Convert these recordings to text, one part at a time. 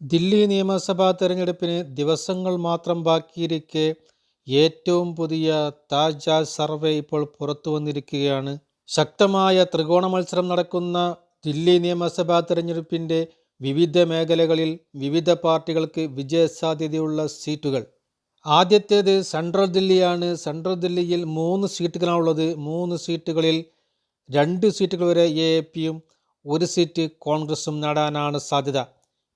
ദില്ലി നിയമസഭാ തെരഞ്ഞെടുപ്പിന് ദിവസങ്ങൾ മാത്രം ബാക്കിയിരിക്കെ ഏറ്റവും പുതിയ താജ സർവേ ഇപ്പോൾ പുറത്തു വന്നിരിക്കുകയാണ്. ശക്തമായ ത്രികോണ മത്സരം നടക്കുന്ന ദില്ലി നിയമസഭാ തെരഞ്ഞെടുപ്പിന്റെ വിവിധ മേഖലകളിൽ വിവിധ പാർട്ടികൾക്ക് വിജയസാധ്യതയുള്ള സീറ്റുകൾ. ആദ്യത്തേത് സെൻട്രൽ ദില്ലിയാണ്. സെൻട്രൽ ദില്ലിയിൽ മൂന്ന് സീറ്റുകളാണുള്ളത്. മൂന്ന് സീറ്റുകളിൽ രണ്ട് സീറ്റുകൾ വരെ എ പിയും ഒരു സീറ്റ് കോൺഗ്രസും നേടാനാണ് സാധ്യത.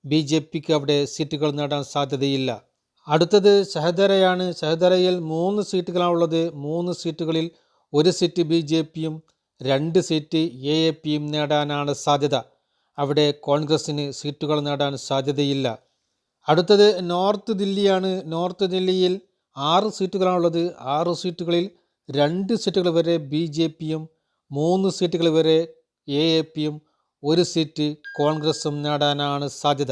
ബി ജെ പിക്ക് അവിടെ സീറ്റുകൾ നേടാൻ സാധ്യതയില്ല. അടുത്തത് സഹദരയാണ്. സഹദരയിൽ മൂന്ന് സീറ്റുകളാണുള്ളത്. മൂന്ന് സീറ്റുകളിൽ ഒരു സീറ്റ് ബി ജെ പിയും രണ്ട് സീറ്റ് എ എ പിയും നേടാനാണ് സാധ്യത. അവിടെ കോൺഗ്രസിന് സീറ്റുകൾ നേടാൻ സാധ്യതയില്ല. അടുത്തത് നോർത്ത് ദില്ലിയാണ്. നോർത്ത് ദില്ലിയിൽ ആറ് സീറ്റുകളാണുള്ളത്. ആറ് സീറ്റുകളിൽ രണ്ട് സീറ്റുകൾ വരെ ബി ജെ പിയും മൂന്ന് സീറ്റുകൾ വരെ എ എ പിയും ഒരു സീറ്റ് കോൺഗ്രസും നേടാനാണ് സാധ്യത.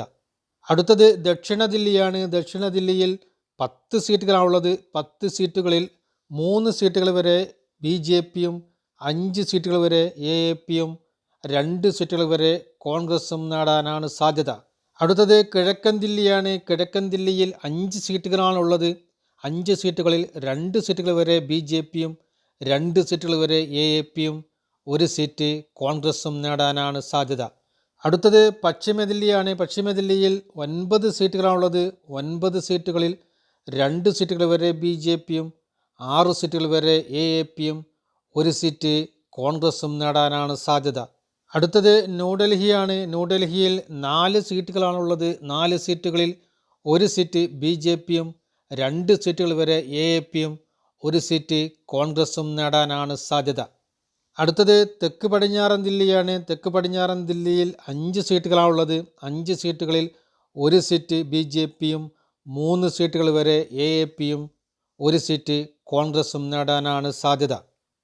അടുത്തത് ദക്ഷിണ ദില്ലിയാണ്. ദക്ഷിണ ദില്ലിയിൽ പത്ത് സീറ്റുകളാണുള്ളത്. പത്ത് സീറ്റുകളിൽ മൂന്ന് സീറ്റുകൾ വരെ ബി ജെ പിയും അഞ്ച് സീറ്റുകൾ വരെ എ എ പിയും രണ്ട് സീറ്റുകൾ വരെ കോൺഗ്രസും നേടാനാണ് സാധ്യത. അടുത്തത് കിഴക്കൻ ദില്ലിയാണ്. കിഴക്കൻ ദില്ലിയിൽ അഞ്ച് സീറ്റുകളാണുള്ളത്. അഞ്ച് സീറ്റുകളിൽ രണ്ട് സീറ്റുകൾ വരെ ബി ജെ പിയും രണ്ട് സീറ്റുകൾ വരെ എ എ പിയും ഒരു സീറ്റ് കോൺഗ്രസും നേടാനാണ് സാധ്യത. അടുത്തത് പശ്ചിമ ദില്ലിയാണ്. പശ്ചിമ ദില്ലിയിൽ ഒൻപത് സീറ്റുകളാണുള്ളത്. ഒൻപത് സീറ്റുകളിൽ രണ്ട് സീറ്റുകൾ വരെ ബി ജെ പിയും ആറ് സീറ്റുകൾ വരെ എ എ പിയും ഒരു സീറ്റ് കോൺഗ്രസും നേടാനാണ് സാധ്യത. അടുത്തത് ന്യൂഡൽഹിയാണ്. ന്യൂഡൽഹിയിൽ നാല് സീറ്റുകളാണുള്ളത്. നാല് സീറ്റുകളിൽ ഒരു സീറ്റ് ബി ജെ പിയും രണ്ട് സീറ്റുകൾ വരെ എ എ പിയും ഒരു സീറ്റ് കോൺഗ്രസും നേടാനാണ് സാധ്യത. അടുത്തത് തെക്ക് പടിഞ്ഞാറൻ ദില്ലിയാണ്. തെക്ക് പടിഞ്ഞാറൻ ദില്ലിയിൽ അഞ്ച് സീറ്റുകളാണുള്ളത് അഞ്ച് സീറ്റുകളിൽ ഒരു സീറ്റ് ബി ജെ പിയും മൂന്ന് സീറ്റുകൾ വരെ എ എ പിയും ഒരു സീറ്റ് കോൺഗ്രസും നേടാനാണ് സാധ്യത.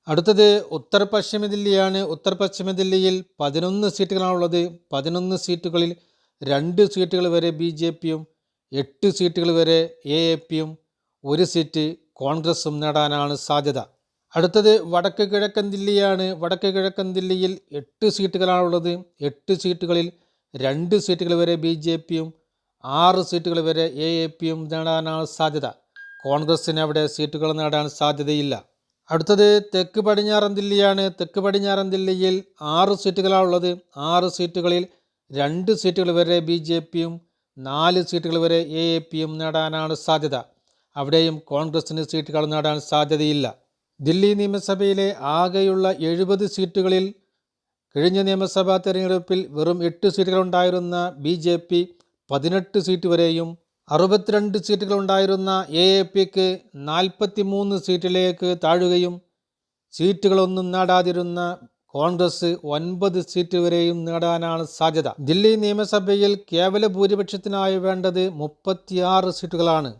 അടുത്തത് ഉത്തർ പശ്ചിമ ദില്ലിയാണ്. ഉത്തർ പശ്ചിമ ദില്ലിയിൽ പതിനൊന്ന് സീറ്റുകളാണുള്ളത് പതിനൊന്ന് സീറ്റുകളിൽ രണ്ട് സീറ്റുകൾ വരെ ബി ജെ പിയും എട്ട് സീറ്റുകൾ വരെ എ എ പിയും ഒരു സീറ്റ് കോൺഗ്രസും നേടാനാണ് സാധ്യത. അടുത്തത് വടക്ക് കിഴക്കൻ ദില്ലിയാണ്. വടക്ക് കിഴക്കൻ ദില്ലിയിൽ എട്ട് സീറ്റുകളാണുള്ളത്. എട്ട് സീറ്റുകളിൽ രണ്ട് സീറ്റുകൾ വരെ ബി ജെ പിയും ആറ് സീറ്റുകൾ വരെ എ എ പിയും നേടാനാണ് സാധ്യത. കോൺഗ്രസ്സിന് അവിടെ സീറ്റുകൾ നേടാൻ സാധ്യതയില്ല. അടുത്തത് തെക്ക് പടിഞ്ഞാറൻ ദില്ലിയാണ്. തെക്ക് പടിഞ്ഞാറൻ ദില്ലിയിൽ ആറ് സീറ്റുകളാണുള്ളത്. ആറ് സീറ്റുകളിൽ രണ്ട് സീറ്റുകൾ വരെ ബി ജെ പിയും നാല് സീറ്റുകൾ വരെ എ എ പിയും നേടാനാണ് സാധ്യത. അവിടെയും കോൺഗ്രസ്സിന് സീറ്റുകൾ നേടാൻ സാധ്യതയില്ല. ദില്ലി നിയമസഭയിലെ ആകെയുള്ള എഴുപത് സീറ്റുകളിൽ കഴിഞ്ഞ നിയമസഭാ തെരഞ്ഞെടുപ്പിൽ വെറും എട്ട് സീറ്റുകളുണ്ടായിരുന്ന ബി ജെ പി പതിനെട്ട് സീറ്റ് വരെയും അറുപത്തിരണ്ട് സീറ്റുകളുണ്ടായിരുന്ന എ എ പിക്ക് നാൽപ്പത്തി മൂന്ന് സീറ്റിലേക്ക് താഴുകയും സീറ്റുകളൊന്നും നേടാതിരുന്ന കോൺഗ്രസ് ഒൻപത് സീറ്റ് വരെയും നേടാനാണ് സാധ്യത. ദില്ലി നിയമസഭയിൽ കേവല ഭൂരിപക്ഷത്തിനായി വേണ്ടത് മുപ്പത്തിയാറ് സീറ്റുകളാണ്.